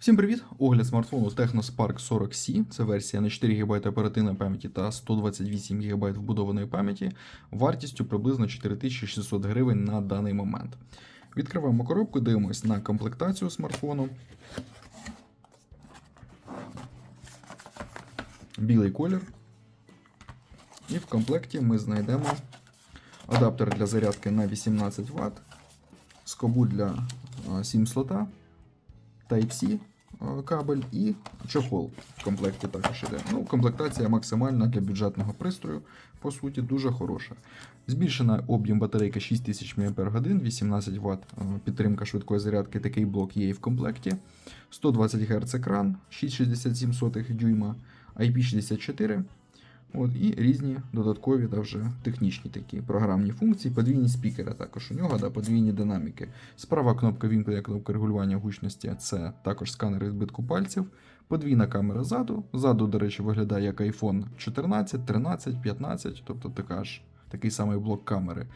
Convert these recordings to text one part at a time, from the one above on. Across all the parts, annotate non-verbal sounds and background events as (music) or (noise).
Всім привіт! Огляд смартфону Technospark 40C. Це версія на 4 ГБ оперативної пам'яті та 128 ГБ вбудованої пам'яті вартістю приблизно 4600 гривень на даний момент. Відкриваємо коробку, дивимось на комплектацію смартфону. Білий колір. І в комплекті ми знайдемо адаптер для зарядки на 18 Вт, скобу для 7 слота. Type-C е, кабель і чохол в комплекті також іде. Ну, комплектація максимальна для бюджетного пристрою, по суті, дуже хороша. Збільшена об'єм батарейки 6000 мАч, 18 Вт підтримка швидкої зарядки, такий блок є і в комплекті. 120 Гц екран, 6,67 дюйма, IP64. От, і різні додаткові та вже технічні такі програмні функції, подвійні спікери також у нього, да, подвійні динаміки. Справа кнопка вімкнення, кнопка регулювання гучності це також сканер відбитку пальців. Подвійна камера ззаду. Ззаду, до речі, виглядає як iPhone 14, 13, 15, тобто така ж, такий самий блок камери.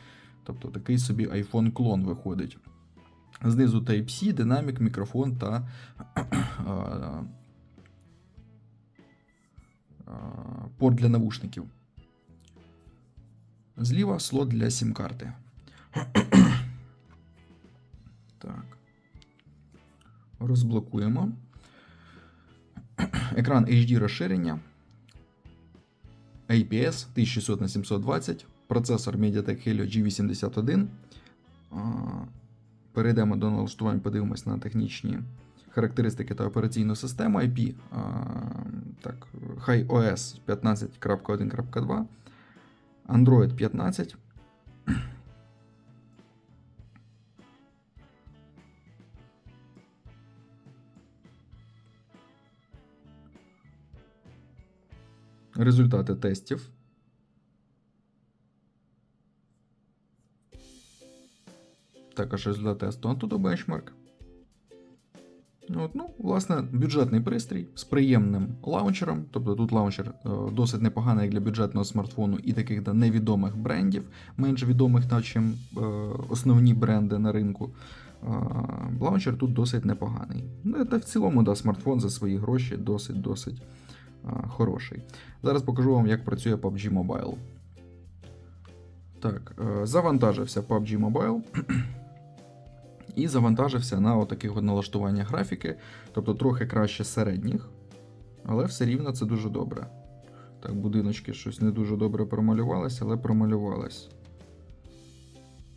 Тобто такий собі iPhone клон виходить. Знизу Type-C, динамік, мікрофон та (clears throat) порт для навушників. Зліва слот для сім-карти. (clears throat) так. Розблокуємо. (clears throat) Екран HD розширення. IPS 1600 на 720 процесор MediaTek Helio G81. Перейдемо до налаштувань, подивимось на технічні характеристики та операційну систему IP. Так, HiOS 15.1.2, Android 15. Результати тестів. Також результат тесту Antutu Benchmark. От, ну, власне, бюджетний пристрій з приємним лаунчером. Тобто тут лаунчер е, досить непоганий для бюджетного смартфону і таких да, невідомих брендів, менш відомих, наче е, основні бренди на ринку. Е, лаунчер тут досить непоганий. Ну, та в цілому, да, смартфон за свої гроші досить-досить хороший. Зараз покажу вам, як працює PUBG Mobile. Так, завантажився PUBG Mobile. І завантажився на отаких от налаштуваннях графіки, тобто трохи краще середніх, але все рівно це дуже добре. Так, будиночки щось не дуже добре промалювалися, але промалювалось.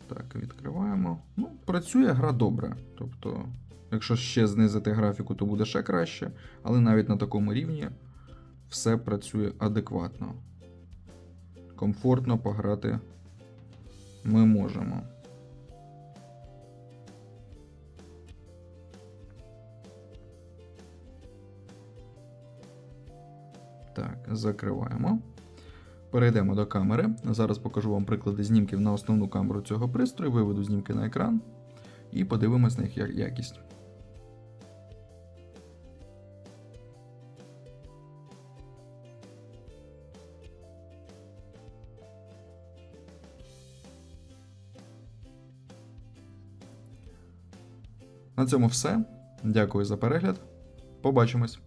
Так, відкриваємо. Ну, Працює гра добре. Тобто, якщо ще знизити графіку, то буде ще краще, але навіть на такому рівні все працює адекватно. Комфортно пограти ми можемо. Так, закриваємо. Перейдемо до камери. Зараз покажу вам приклади знімків на основну камеру цього пристрою, виведу знімки на екран і подивимось на їх якість. На цьому все. Дякую за перегляд. Побачимось!